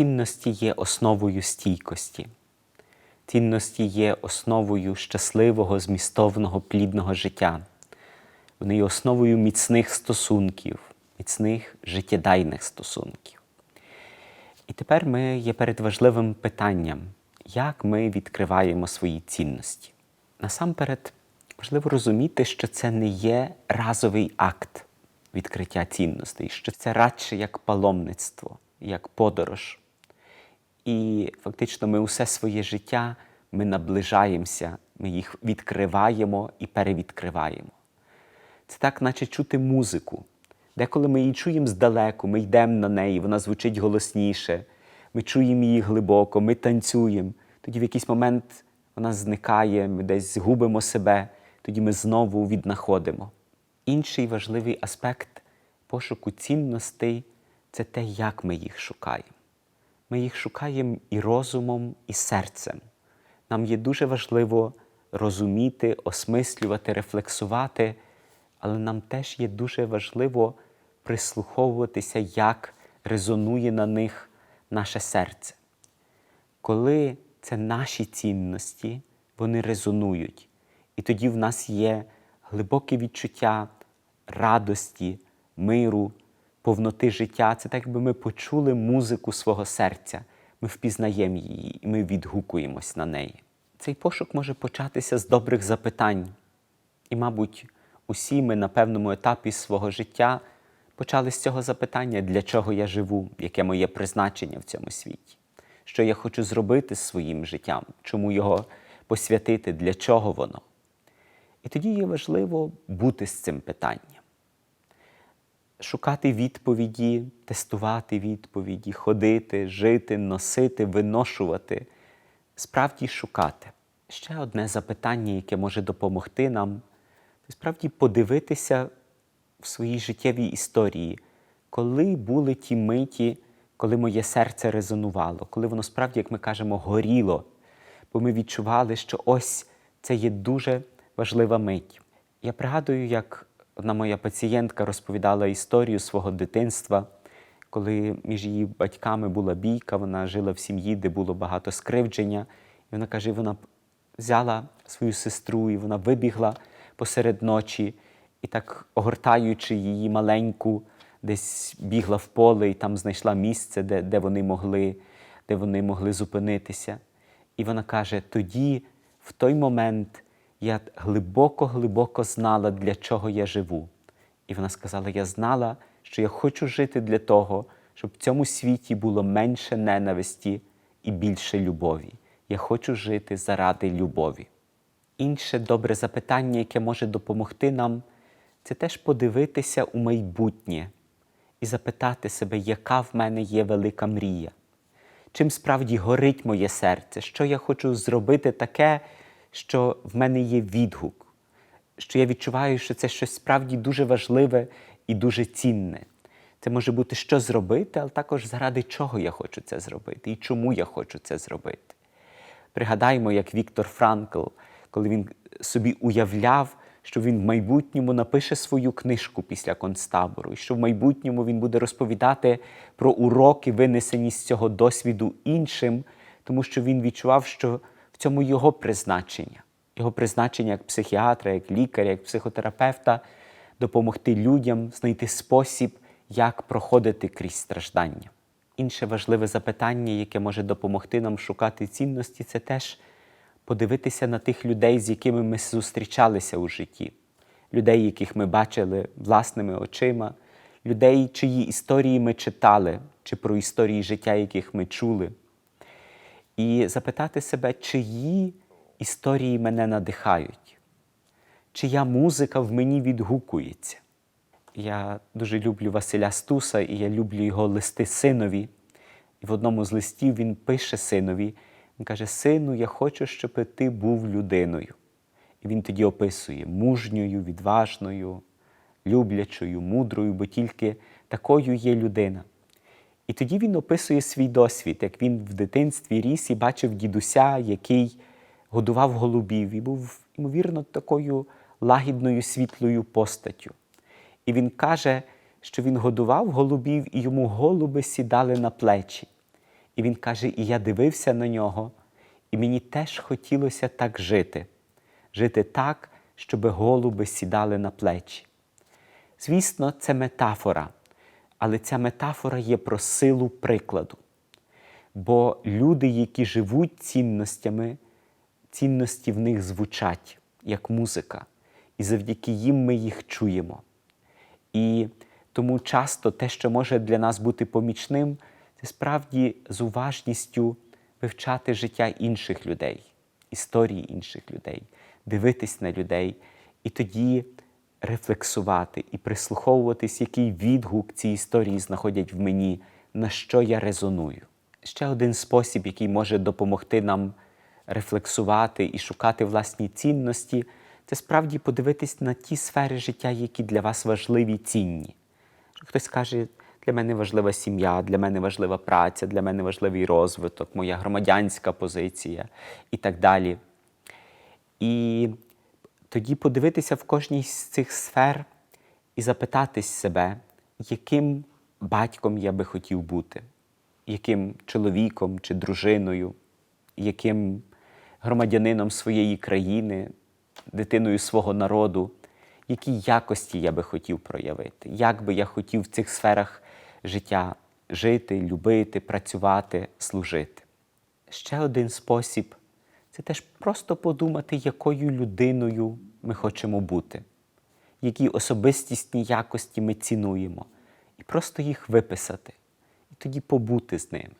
Цінності є основою стійкості. Цінності є основою щасливого, змістовного, плідного життя. Вони є основою міцних стосунків, міцних життєдайних стосунків. І тепер ми є перед важливим питанням, як ми відкриваємо свої цінності. Насамперед, важливо розуміти, що це не є разовий акт відкриття цінностей, що це радше як паломництво, як подорож. І фактично ми усе своє життя ми наближаємося, ми їх відкриваємо і перевідкриваємо. Це так, наче чути музику. Деколи ми її чуємо здалеку, ми йдемо на неї, вона звучить голосніше, ми чуємо її глибоко, ми танцюємо. Тоді в якийсь момент вона зникає, ми десь губимо себе, тоді ми знову віднаходимо. Інший важливий аспект пошуку цінностей це те, як ми їх шукаємо. Ми їх шукаємо і розумом, і серцем. Нам є дуже важливо розуміти, осмислювати, рефлексувати, але нам теж є дуже важливо прислуховуватися, як резонує на них наше серце. Коли це наші цінності, вони резонують. І тоді в нас є глибоке відчуття радості, миру, повноти життя. Це так, якби ми почули музику свого серця, ми впізнаємо її і ми відгукуємось на неї. Цей пошук може початися з добрих запитань. І, мабуть, усі ми на певному етапі свого життя почали з цього запитання, для чого я живу, яке моє призначення в цьому світі, що я хочу зробити з своїм життям, чому його посвятити, для чого воно. І тоді є важливо бути з цим питанням. Шукати відповіді, тестувати відповіді, ходити, жити, носити, виношувати, справді шукати. Ще одне запитання, яке може допомогти нам, це справді подивитися в своїй життєвій історії, коли були ті миті, коли моє серце резонувало, коли воно справді, як ми кажемо, горіло, бо ми відчували, що ось це є дуже важлива мить. Я пригадую, як одна моя пацієнтка розповідала історію свого дитинства, коли між її батьками була бійка, вона жила в сім'ї, де було багато скривдження. І вона каже, вона взяла свою сестру і вона вибігла посеред ночі і так огортаючи її маленьку, десь бігла в поле і там знайшла місце, де, де, вони могли, де вони могли зупинитися. І вона каже: тоді, в той момент, я глибоко-глибоко знала, для чого я живу. І вона сказала: Я знала, що я хочу жити для того, щоб в цьому світі було менше ненависті і більше любові. Я хочу жити заради любові. Інше добре запитання, яке може допомогти нам, це теж подивитися у майбутнє і запитати себе, яка в мене є велика мрія, чим справді горить моє серце, що я хочу зробити таке, що в мене є відгук, що я відчуваю, що це щось справді дуже важливе і дуже цінне. Це може бути що зробити, але також заради чого я хочу це зробити і чому я хочу це зробити. Пригадаємо, як Віктор Франкл, коли він собі уявляв, що він в майбутньому напише свою книжку після концтабору, і що в майбутньому він буде розповідати про уроки, винесені з цього досвіду іншим, тому що він відчував, що цьому його призначення, його призначення як психіатра, як лікаря, як психотерапевта допомогти людям знайти спосіб, як проходити крізь страждання. Інше важливе запитання, яке може допомогти нам шукати цінності, це теж подивитися на тих людей, з якими ми зустрічалися у житті, людей, яких ми бачили власними очима, людей, чиї історії ми читали, чи про історії життя, яких ми чули. І запитати себе, чиї історії мене надихають, чия музика в мені відгукується. Я дуже люблю Василя Стуса, і я люблю його листи синові. І в одному з листів він пише синові, він каже: Сину, я хочу, щоб ти був людиною. І він тоді описує мужньою, відважною, люблячою, мудрою, бо тільки такою є людина. І тоді він описує свій досвід, як він в дитинстві ріс і бачив дідуся, який годував голубів, і був, ймовірно, такою лагідною світлою постаттю. І він каже, що він годував голубів, і йому голуби сідали на плечі. І він каже: І я дивився на нього, і мені теж хотілося так жити, жити так, щоб голуби сідали на плечі. Звісно, це метафора, але ця метафора є про силу прикладу. Бо люди, які живуть цінностями, цінності в них звучать як музика, і завдяки їм ми їх чуємо. І тому часто те, що може для нас бути помічним, це справді з уважністю вивчати життя інших людей, історії інших людей, дивитись на людей і тоді рефлексувати і прислуховуватись, який відгук ці історії знаходять в мені, на що я резоную. Ще один спосіб, який може допомогти нам рефлексувати і шукати власні цінності, це справді подивитись на ті сфери життя, які для вас важливі, цінні. Хтось каже, для мене важлива сім'я, для мене важлива праця, для мене важливий розвиток, моя громадянська позиція і так далі. І тоді подивитися в кожній з цих сфер і запитатись себе, яким батьком я би хотів бути, яким чоловіком чи дружиною, яким громадянином своєї країни, дитиною свого народу, які якості я би хотів проявити, як би я хотів в цих сферах життя жити, любити, працювати, служити. Ще один спосіб це теж просто подумати, якою людиною ми хочемо бути, які особистісні якості ми цінуємо, і просто їх виписати, і тоді побути з ними,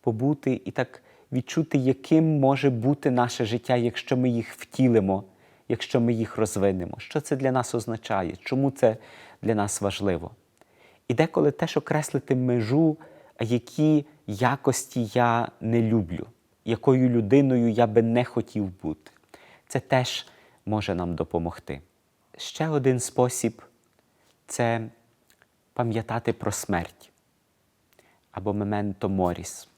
побути і так відчути, яким може бути наше життя, якщо ми їх втілимо, якщо ми їх розвинемо. Що це для нас означає? Чому це для нас важливо? І деколи теж окреслити межу, які якості я не люблю, якою людиною я би не хотів бути. Це теж може нам допомогти. Ще один спосіб це пам'ятати про смерть або мементо моріс.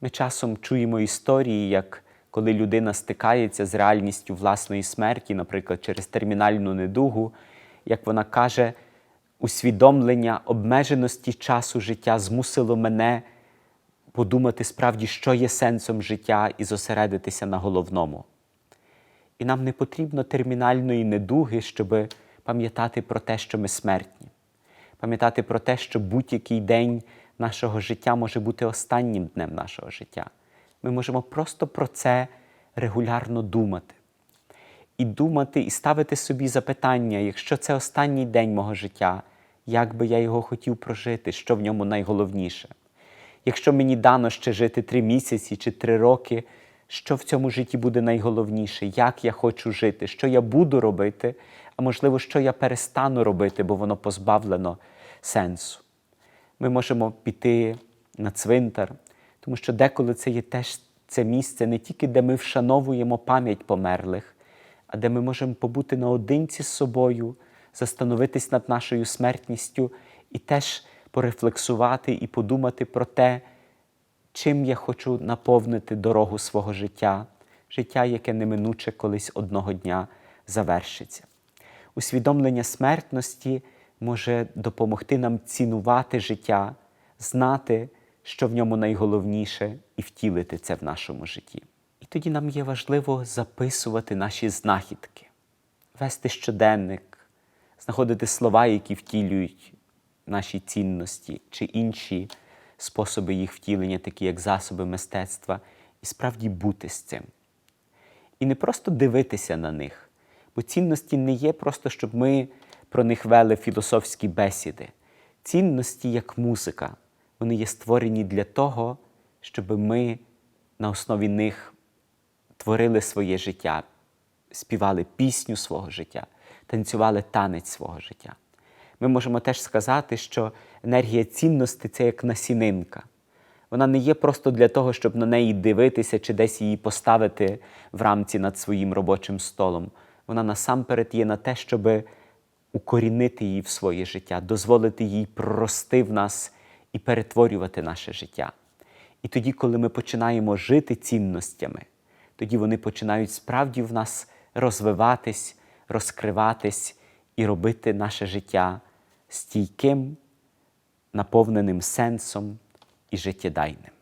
Ми часом чуємо історії, як коли людина стикається з реальністю власної смерті, наприклад, через термінальну недугу, як вона каже, усвідомлення обмеженості часу життя змусило мене подумати справді, що є сенсом життя, і зосередитися на головному. І нам не потрібно термінальної недуги, щоб пам'ятати про те, що ми смертні, пам'ятати про те, що будь-який день нашого життя може бути останнім днем нашого життя. Ми можемо просто про це регулярно думати. І думати, і ставити собі запитання, якщо це останній день мого життя, як би я його хотів прожити, що в ньому найголовніше. Якщо мені дано ще жити три місяці чи три роки, що в цьому житті буде найголовніше, як я хочу жити, що я буду робити, а можливо, що я перестану робити, бо воно позбавлено сенсу. Ми можемо піти на цвинтар, тому що деколи це є теж це місце не тільки де ми вшановуємо пам'ять померлих, а де ми можемо побути наодинці з собою, застановитись над нашою смертністю і теж порефлексувати і подумати про те, чим я хочу наповнити дорогу свого життя, життя, яке неминуче колись одного дня завершиться. Усвідомлення смертності може допомогти нам цінувати життя, знати, що в ньому найголовніше, і втілити це в нашому житті. І тоді нам є важливо записувати наші знахідки, вести щоденник, знаходити слова, які втілюють наші цінності чи інші способи їх втілення, такі як засоби мистецтва, і справді бути з цим. І не просто дивитися на них, бо цінності не є просто, щоб ми про них вели філософські бесіди. Цінності як музика, вони є створені для того, щоб ми на основі них творили своє життя, співали пісню свого життя, танцювали танець свого життя. Ми можемо теж сказати, що енергія цінності це як насінинка. Вона не є просто для того, щоб на неї дивитися чи десь її поставити в рамці над своїм робочим столом. Вона насамперед є на те, щоб укорінити її в своє життя, дозволити їй прорости в нас і перетворювати наше життя. І тоді, коли ми починаємо жити цінностями, тоді вони починають справді в нас розвиватись, розкриватись і робити наше життя стійким, наповненим сенсом і життєдайним.